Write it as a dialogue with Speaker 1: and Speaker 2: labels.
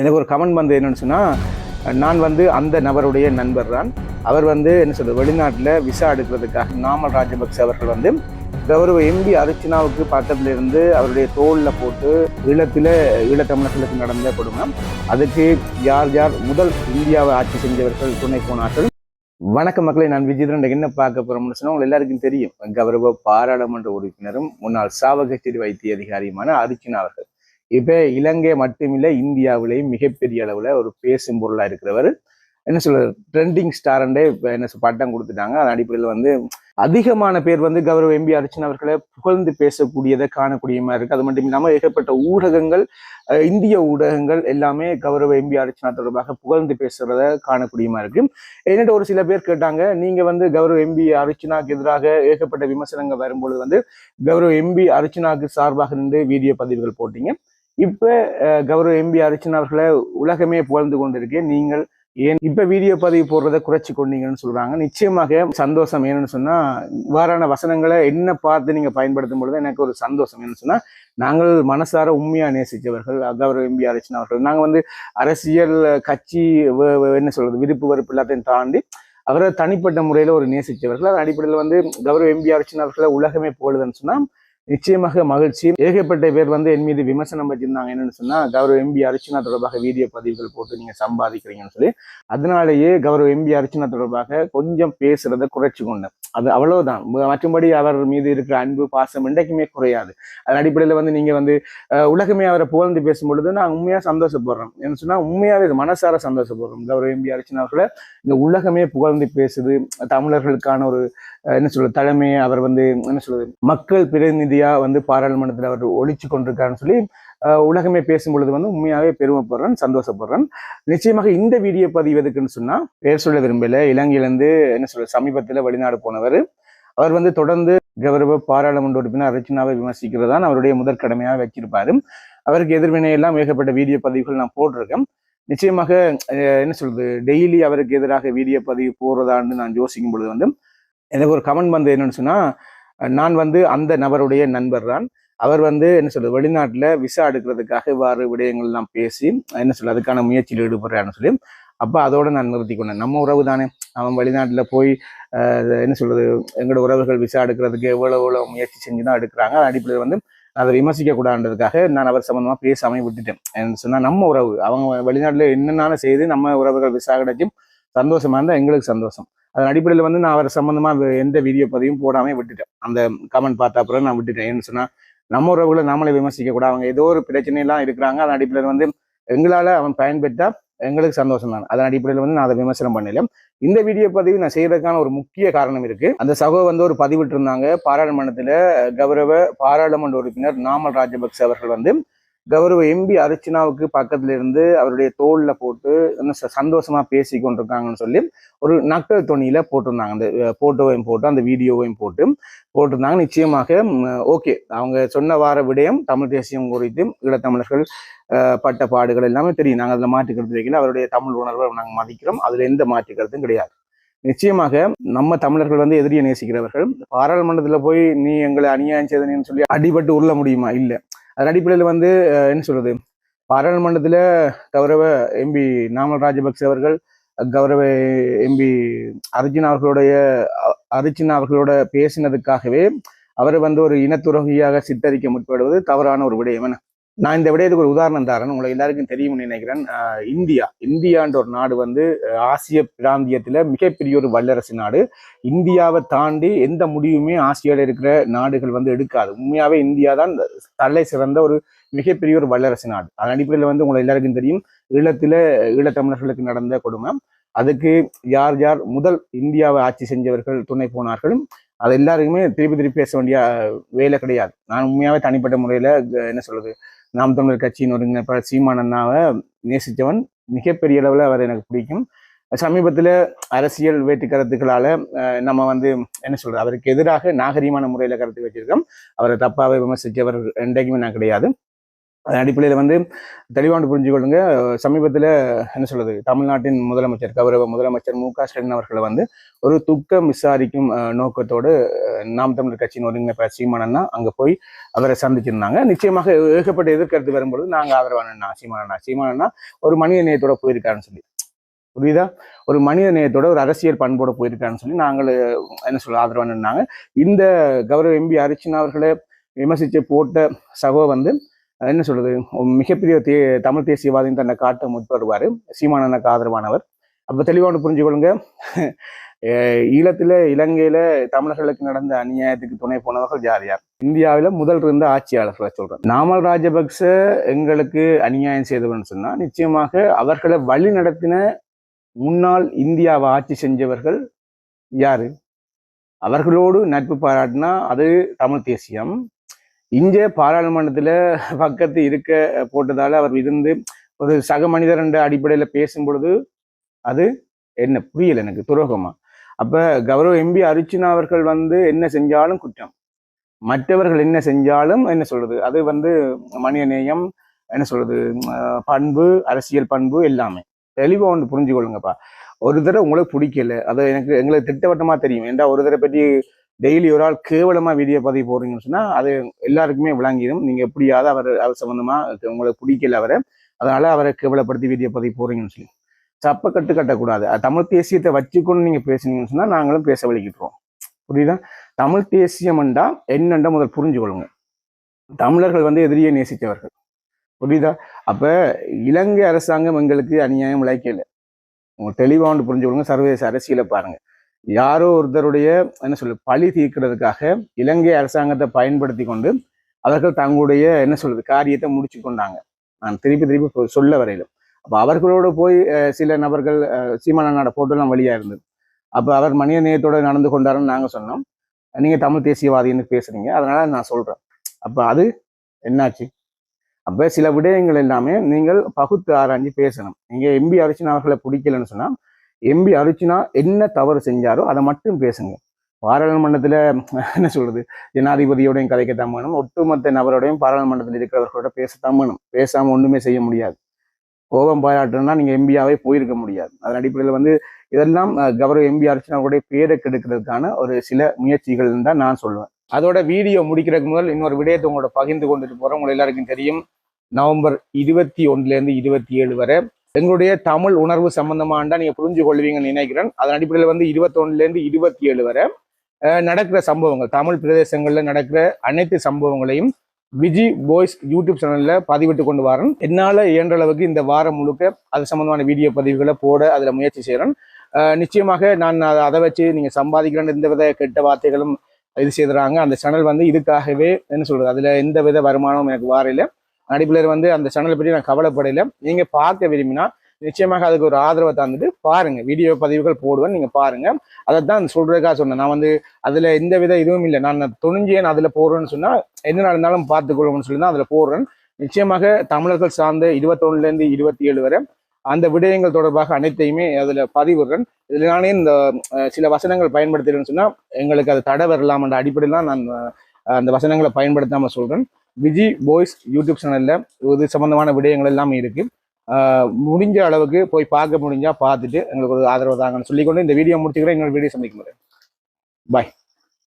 Speaker 1: எனக்கு ஒரு கமெண்ட் வந்து என்னென்னு சொன்னால் நான் வந்து அந்த நபருடைய நண்பர் தான். அவர் வந்து என்ன சொல்கிறது வெளிநாட்டில் விசா எடுக்கிறதுக்காக நாமல் ராஜபக்ச அவர்கள் வந்து கௌரவ எம்பி அர்ச்சனாவுக்கு பக்கத்துல அவருடைய தோளில் போட்டு ஈழத்தில் ஈழத்தமிழர்களுக்கு நடந்த கொடுமை. அதுக்கு யார் யார் முதல் இந்தியாவை ஆட்சி செஞ்சவர்கள் துணை போனார்கள். வணக்கம் மக்களை நான் விஜயதரன் என்ன பார்க்க போறோம்னு சொன்னால் உங்கள் எல்லாருக்கும் தெரியும். கௌரவ பாராளுமன்ற உறுப்பினரும் முன்னாள் சாவகச்சேரி வைத்திய அதிகாரியுமான அர்ச்சனா அவர்கள். இப்போ இலங்கை மட்டுமில்லை இந்தியாவிலேயும் மிகப்பெரிய அளவில் ஒரு பேசும் பொருளாக இருக்கிறவர். என்ன சொல்ற ட்ரெண்டிங் ஸ்டாரண்டே இப்போ என்ன சொல் பட்டம் கொடுத்துட்டாங்க. அதன் அடிப்படையில் வந்து அதிகமான பேர் வந்து கௌரவ எம்பி அர்ச்சன் அவர்களை புகழ்ந்து பேசக்கூடியதை காணக்கூடியமா இருக்கு. அது மட்டும் இல்லாமல் ஏகப்பட்ட ஊடகங்கள் இந்திய ஊடகங்கள் எல்லாமே கௌரவ எம்பி அர்ச்சனா தொடர்பாக புகழ்ந்து பேசுறத காணக்கூடியமா இருக்கு. என்னட்டு ஒரு சில பேர் கேட்டாங்க நீங்க வந்து கௌரவ எம்பி அர்ச்சனாக்கு எதிராக ஏகப்பட்ட விமர்சனங்கள் வரும்பொழுது வந்து கௌரவ எம்பி அர்ச்சனாக்கு சார்பாக நின்று வீடியோ பதிவுகள் போட்டீங்க. இப்போ கௌரவ எம்பி அர்ச்சனா அவர்களை உலகமே புகழ்ந்து கொண்டிருக்கேன் நீங்கள் ஏன் இப்போ வீடியோ பதிவு போடுறதை குறைச்சி கொண்டீங்கன்னு சொல்கிறாங்க நிச்சயமாக சந்தோஷம் ஏன்னு சொன்னால் இவ்வாறான வசனங்களை என்ன பார்த்து நீங்கள் பயன்படுத்தும் பொழுது எனக்கு ஒரு சந்தோஷம் என்னன்னு சொன்னால் நாங்கள் மனசார உண்மையாக நேசித்தவர்கள் கௌரவ எம்பி அர்ச்சனா அவர்கள். நாங்கள் வந்து அரசியல் கட்சி என்ன சொல்கிறது விருப்பு வெறுப்பு எல்லாத்தையும் தாண்டி அவரை தனிப்பட்ட முறையில் ஒரு நேசித்தவர்கள். அதன் அடிப்படையில் வந்து கௌரவ எம்பி அர்ச்சனா அவர்களை உலகமே போடுதுன்னு சொன்னால் நிச்சயமாக மகிழ்ச்சி ஏகப்பட்ட பேர் வந்து என் மீது விமர்சனம் வச்சிருந்தாங்க. என்னன்னு சொன்னா கௌரவ எம்பி அர்ச்சனா தொடர்பாக வீடியோ பதிவுகள் போட்டு நீங்க சம்பாதிக்கிறீங்கன்னு சொல்லி. அதனாலேயே கௌரவ எம்பி அர்ச்சனா தொடர்பாக கொஞ்சம் பேசுறதை குறைச்சு கொண்டேன். அது அவ்வளவுதான். மற்றும்படி மற்றபடி அவர் மீது இருக்கிற அன்பு பாசம் என்றைக்குமே குறையாது. அதன் அடிப்படையில் வந்து நீங்க வந்து உலகமே அவரை புகழ்ந்து பேசும் பொழுது நான் உண்மையா சந்தோஷப்படுறோம் என்ன சொன்னா உண்மையாவே இது மனசார சந்தோஷப்படுறோம். கௌரவ எம்பி அர்ச்சனா அவர்களை இந்த உலகமே புகழ்ந்து பேசுது. தமிழர்களுக்கான ஒரு என்ன சொல்றது தலைமையை அவர் வந்து என்ன சொல்றது மக்கள் பிரதிநிதியா வந்து பாராளுமன்றத்தில் அவர் ஒழிச்சு கொண்டிருக்காருன்னு சொல்லி உலகமே பேசும் பொழுது வந்து உண்மையாகவே பெருமைப்படுறேன் சந்தோஷப்படுறேன். நிச்சயமாக இந்த வீடியோ பதிவு எதுக்குன்னு சொன்னால் பேர் சொல்ல விரும்பல. இலங்கையிலேருந்து என்ன சொல்ற சமீபத்தில் வெளிநாடு போனவர். அவர் வந்து தொடர்ந்து கௌரவ பாராளுமன்ற உறுப்பினர் அர்ச்சனாவை விமர்சிக்கிறதான் அவருடைய முதற் கடமையாக வச்சிருப்பாரு. அவருக்கு எதிர்வினையெல்லாம் ஏகப்பட்ட வீடியோ பதிவுகள் நான் போட்டிருக்கேன். நிச்சயமாக என்ன சொல்றது டெய்லி அவருக்கு எதிராக வீடியோ பதிவு போடுறதான்னு நான் யோசிக்கும் பொழுது வந்து எனக்கு ஒரு கமெண்ட் வந்து என்னன்னு சொன்னால் நான் வந்து அந்த நபருடைய நண்பர் தான் அவர் வந்து என்ன சொல்றது வெளிநாட்டில் விசா எடுக்கிறதுக்காக இவ்வாறு விடயங்கள்லாம் பேசி என்ன சொல்றது அதுக்கான முயற்சியில் ஈடுபடுறான்னு சொல்லி அப்போ அதோட நான் நிறுத்தி கொண்டேன். நம்ம உறவு தானே. அவன் வெளிநாட்டில் போய் என்ன சொல்றது எங்களோட உறவுகள் விசா எடுக்கிறதுக்கு எவ்வளோ எவ்வளோ முயற்சி செஞ்சு தான் எடுக்கிறாங்க அடிப்படையில் வந்து அதை விமர்சிக்க கூடாதுன்றதுக்காக நான் அவர் சம்மந்தமாக பேசாமல் விட்டுட்டேன். என்ன சொன்னால் நம்ம உறவு அவங்க வெளிநாட்டில் என்னென்ன செய்து நம்ம உறவுகள் விசா கிடைக்கும் சந்தோஷமாக இருந்தால் எங்களுக்கு சந்தோஷம். அதன் அடிப்படையில் வந்து நான் அவர் சம்மந்தமாக எந்த வீடியோ பதிவும் போடாமல் விட்டுட்டேன். அந்த கமெண்ட் பார்த்த அப்புறம் நான் விட்டுட்டேன். ஏன்னு சொன்னால் நம்ம உறவுகளை நாமளே விமர்சிக்க கூடாது அவங்க ஏதோ ஒரு பிரச்சனையெல்லாம் இருக்கிறாங்க. அதன் அடிப்படையில் வந்து எங்களால் அவன் பயன்பெற்றா எங்களுக்கு சந்தோஷம் தான் அதன் அடிப்படையில் வந்து நான் அதை விமர்சனம் பண்ணல. இந்த வீடியோ பதிவு நான் செய்யறதுக்கான ஒரு முக்கிய காரணம் இருக்கு. அந்த சகோ வந்து ஒரு பதிவிட்டு இருந்தாங்க பாராளுமன்றத்தில் கௌரவ பாராளுமன்ற உறுப்பினர் நாமல் ராஜபக்ச அவர்கள் வந்து கௌரவ எம்பி அர்ச்சனாவுக்கு பக்கத்துல இருந்து அவருடைய தோல்ல போட்டு ச- சந்தோஷமா பேசி கொண்டிருக்காங்கன்னு சொல்லி ஒரு நக்கல் துணியில போட்டிருந்தாங்க. அந்த போட்டோவையும் போட்டு அந்த வீடியோவையும் போட்டு போட்டிருந்தாங்க. நிச்சயமாக ஓகே. அவங்க சொன்ன வார விடயம் தமிழ் தேசியம் குறித்து ஈழத்தமிழர்கள் பட்ட பாடுகள் எல்லாமே தெரியும். நாங்கள் அதில் மாற்றிக்கிறது வைக்கல. அவருடைய தமிழ் உணர்வை நாங்கள் மதிக்கிறோம். அதுல எந்த மாற்றிக்கிறதும் கிடையாது. நிச்சயமாக நம்ம தமிழர்கள் வந்து எதிரியை நேசிக்கிறவர்கள். பாராளுமன்றத்தில் போய் நீ எங்களை அநியாயம் செய்தனு சொல்லி அடிபட்டு உருள முடியுமா? இல்லை. அதன் அடிப்படையில் வந்து என்ன சொல்கிறது பாராளுமன்றத்தில் கௌரவ எம்பி நாமல் ராஜபக்ச அவர்கள் கௌரவ எம்பி அர்ஜுன் அவர்களுடைய அ- அர்ஜுன் அவர்களோட பேசினதுக்காகவே அவரை வந்து ஒரு இனத்துறவியாக சித்தரிக்க முற்படுவது தவறான ஒரு விடயம் என்ன நான் இந்த விடயத்துக்கு ஒரு உதாரணம் தரேன். உங்களுக்கு எல்லாருக்கும் தெரியும்னு நினைக்கிறேன். இந்தியா. இந்தியான்ற ஒரு நாடு வந்து ஆசிய பிராந்தியத்தில் மிகப்பெரிய ஒரு வல்லரசு நாடு. இந்தியாவை தாண்டி எந்த முடிவுமே ஆசியாவில் இருக்கிற நாடுகள் வந்து எடுக்காது. உண்மையாகவே இந்தியா தான் தலை சிறந்த ஒரு மிகப்பெரிய ஒரு வல்லரசு நாடு. அதன் அடிப்படையில் வந்து உங்களுக்கு எல்லாருக்கும் தெரியும். ஈழத்தில் ஈழத்தமிழர்களுக்கு நடந்த கொடுமை. அதுக்கு யார் யார் முதல் இந்தியாவை ஆட்சி செஞ்சவர்கள் துணை போனார்கள் அது எல்லாருக்குமே திருப்பி திருப்பி பேச வேண்டிய வேலை கிடையாது. நான் உண்மையாகவே தனிப்பட்ட முறையில் என்ன சொல்றது நாம் தமிழர் கட்சியின் ஒருங்கிணைப்பாளர் சீமான் அண்ணாவை நேசித்தவன் மிகப்பெரிய அளவில் அவர் எனக்கு பிடிக்கும். சமீபத்தில் அரசியல் வேட்டு கருத்துக்களால் நம்ம வந்து என்ன சொல்கிறது அவருக்கு எதிராக நாகரீகமான முறையில் கருத்து வச்சிருக்கோம் அவரை தப்பாக விமர்சித்தவர் என்றைக்குமே நான் கிடையாது. அதன் அடிப்படையில் வந்து தெளிவாண்டு புரிஞ்சுக்கொள்ளுங்க சமீபத்தில் என்ன சொல்றது? தமிழ்நாட்டின் முதலமைச்சர் கௌரவ முதலமைச்சர் மு க ஸ்டாலின் அவர்களை வந்து ஒரு துக்கம் விசாரிக்கும் நோக்கத்தோடு நாம் தமிழர் கட்சியின் ஒருங்கிணைப்பாளர் சீமானண்ணா அங்கே போய் அவரை சந்திச்சிருந்தாங்க. நிச்சயமாக ஏகப்பட்ட எதிர்கருத்து வரும்பொழுது நாங்கள் ஆதரவானண்ணா சீமானண்ணா சீமானண்ணா ஒரு மனித நேயத்தோட போயிருக்காருன்னு சொல்லி. புரியுதா? ஒரு மனித நேயத்தோட ஒரு அரசியல் பண்போட போயிருக்காருன்னு சொல்லி நாங்கள் என்ன சொல்ல ஆதரவானண்ணாங்க இந்த கௌரவ எம்பி அரிச்சினா அவர்களை விமர்சித்து போட்ட சகோ வந்து என்ன சொல்றது? மிகப்பெரிய தே தமிழ் தேசியவாதின்னு தன்னை காட்ட முற்படுவார். சீமானனுக்கு ஆதரவானவர். அப்போ தெளிவான புரிஞ்சுக்கொள்ளுங்க ஈழத்தில் இலங்கையில் தமிழர்களுக்கு நடந்த அநியாயத்துக்கு துணை போனவர்கள் யார் யார்? இந்தியாவில் முதல் இருந்த ஆட்சியாளர்களை சொல்கிறேன் நாமல் ராஜபக்ச எங்களுக்கு அநியாயம் செய்தவர்னு சொன்னால் நிச்சயமாக அவர்களை வழி நடத்தின முன்னாள் இந்தியாவை ஆட்சி செஞ்சவர்கள் யாரு? அவர்களோடு நட்பு பாராட்டினா அது தமிழ் தேசியம். இங்கே பாராளுமன்றத்தில் பக்கத்து இருக்க போட்டதால் அவர் இருந்து ஒரு சக மனிதர் என்ற அடிப்படையில் பேசும் பொழுது அது என்ன புரியல எனக்கு துரோகமா? அப்ப கௌரவ எம்பி அர்ச்சுனா அவர்கள் வந்து என்ன செஞ்சாலும் குற்றம். மற்றவர்கள் என்ன செஞ்சாலும் என்ன சொல்றது? அது வந்து மனித நேயம் என்ன சொல்றது? பண்பு அரசியல் பண்பு எல்லாமே. தெளிவாக ஒன்று புரிஞ்சு கொள்ளுங்கப்பா ஒரு தடவை உங்களுக்கு பிடிக்கல. அது எனக்கு எங்களுக்கு திட்டவட்டமாக தெரியும். ஏன்டா ஒரு தடவை பற்றி டெய்லி ஒரு ஆள் கேவலமாக வீடியோ பதிவு போடுறீங்கன்னு சொன்னால் அது எல்லாருக்குமே விளங்கிடும் நீங்க எப்படியாவது அவர் அவர் சம்மந்தமாக உங்களுக்கு பிடிக்கல அவரை அதனால் அவரை கேவலப்படுத்தி வீடியோ பதிவு போடுறீங்கன்னு சொல்லி. சப்பை கட்டு கட்டக்கூடாது தமிழ் தேசியத்தை வச்சுக்கொண்டு நீங்கள் பேசுனீங்கன்னு சொன்னால் நாங்களும் பேச வலிக்கிட்டுருவோம். புரியுதா? தமிழ் தேசியம்ண்டா என்னண்டா முதல் புரிஞ்சு கொள்ளுங்க தமிழர்கள் வந்து எதிரியை நேசித்தவர்கள். புரியுதா? அப்போ இலங்கை அரசாங்கம் எங்களுக்கு அநியாயம் விளைக்கலை உங்களுக்கு தெளிவாக புரிஞ்சு கொள்ளுங்க சர்வதேச அரசியலை பாருங்கள் யாரோ ஒருத்தருடைய என்ன சொல்லு பழி தீர்க்கிறதுக்காக இலங்கை அரசாங்கத்தை பயன்படுத்தி கொண்டு அவர்கள் தங்களுடைய என்ன சொல்றது காரியத்தை முடிச்சு கொண்டாங்க. நான் திருப்பி திருப்பி சொல்ல வரையிலும். அப்போ அவர்களோடு போய் சில நபர்கள் அஹ், போட்டோலாம் வழியா இருந்தது. அப்போ அவர் மனித நேயத்தோட நடந்து கொண்டாருன்னு நாங்க சொன்னோம். நீங்க தமிழ் தேசியவாதின்னு பேசுறீங்க அதனால நான் சொல்றேன். அப்போ அது என்னாச்சு? அப்போ சில விடயங்கள் எல்லாமே நீங்கள் பகுத்து ஆராய்ஞ்சு பேசணும். நீங்க எம்பி அர்ச்சனா அவர்களை பிடிக்கலன்னு சொன்னால் எம்பி அர்ச்சனா என்ன தவறு செஞ்சாரோ அதை மட்டும் பேசுங்க. பாராளுமன்றத்தில் என்ன சொல்றது? ஜனாதிபதியோடையும் கதைக்கத்தான் வேணும். ஒட்டுமொத்த நபரோடையும் பாராளுமன்றத்தில் இருக்கிறவர்களோட பேசத்தான் வேணும். பேசாமல் ஒன்றுமே செய்ய முடியாது. கோபம் பாராட்டுனா நீங்கள் எம்பியாவே போயிருக்க முடியாது. அதன் அடிப்படையில் வந்து இதெல்லாம் கௌரவ எம்பி அர்ச்சனாவுடைய பேரை கெடுக்கிறதுக்கான ஒரு சில முயற்சிகள் தான் நான் சொல்லுவேன். அதோட வீடியோ முடிக்கிறதுக்கு முதல் இன்னொரு விடயத்தை உங்களோட பகிர்ந்து கொண்டுட்டு போகிறோம் உங்க எல்லாருக்கும் தெரியும். நவம்பர் இருபத்தி ஒன்றுலேருந்து இருபத்தி ஏழு வரை எங்களுடைய தமிழ் உணர்வு சம்பந்தமாண்டா நீங்க புரிஞ்சு கொள்வீங்கன்னு நினைக்கிறேன். அதன் அடிப்படையில் வந்து இருபத்தொன்னுலேருந்து இருபத்தி ஏழு வரை நடக்கிற சம்பவங்கள் தமிழ் பிரதேசங்களில் நடக்கிற அனைத்து சம்பவங்களையும் விஜி பாய்ஸ் யூடியூப் சேனலில் பதிவிட்டு கொண்டு வரேன். என்னால் இயன்ற அளவுக்கு இந்த வாரம் முழுக்க அது சம்பந்தமான வீடியோ பதிவுகளை போட அதில் முயற்சி செய்கிறேன் நிச்சயமாக நான் அதை- அதை வச்சு நீங்கள் சம்பாதிக்கிறேன். எந்த வித கெட்ட வார்த்தைகளும் இது செய்துறாங்க. அந்த சேனல் வந்து இதுக்காகவே என்ன சொல்கிறது அதில் எந்த வித வருமானமும் எனக்கு வாரையில நடிப்பிலர் வந்து அந்த சேனலை பற்றி நான் கவலைப்படையில நீங்கள் பார்க்க விரும்பினா நிச்சயமாக அதுக்கு ஒரு ஆதரவை தந்துட்டு பாருங்க. வீடியோ பதிவுகள் போடுவேன் நீங்க பாருங்க. அதை தான் சொல்றதுக்காக சொன்னேன். நான் வந்து அதுல எந்த வித இதுவும் இல்லை. நான் துணிஞ்சு நான் அதுல போடுறேன்னு சொன்னா என்ன நடந்தாலும் பார்த்துக்கொள்ளும்னு சொல்லி தான் அதுல போடுறேன். நிச்சயமாக தமிழர்கள் சார்ந்த இருபத்தொன்னுல இருந்து இருபத்தி ஏழு வரை அந்த விடயங்கள் தொடர்பாக அனைத்தையுமே அதில் பதிவிடுறேன். இதில் நானே இந்த சில வசனங்கள் பயன்படுத்துகிறேன்னு சொன்னால் எங்களுக்கு அது தடை வரலாம் என்ற அடிப்படையில் தான் நான் அந்த வசனங்களை பயன்படுத்தாமல் சொல்கிறேன் விஜி பாய்ஸ் யூடியூப் சேனலில் இது சம்மந்தமான விடயங்கள் எல்லாமே இருக்குது முடிஞ்ச அளவுக்கு போய் பார்க்க முடிஞ்சால் பார்த்துட்டு எங்களுக்கு ஒரு ஆதரவு தாங்கன்னு சொல்லிக்கொண்டு இந்த வீடியோ முடிச்சுக்கிறேன். இன்னொரு வீடியோ சந்திக்கும் பாய்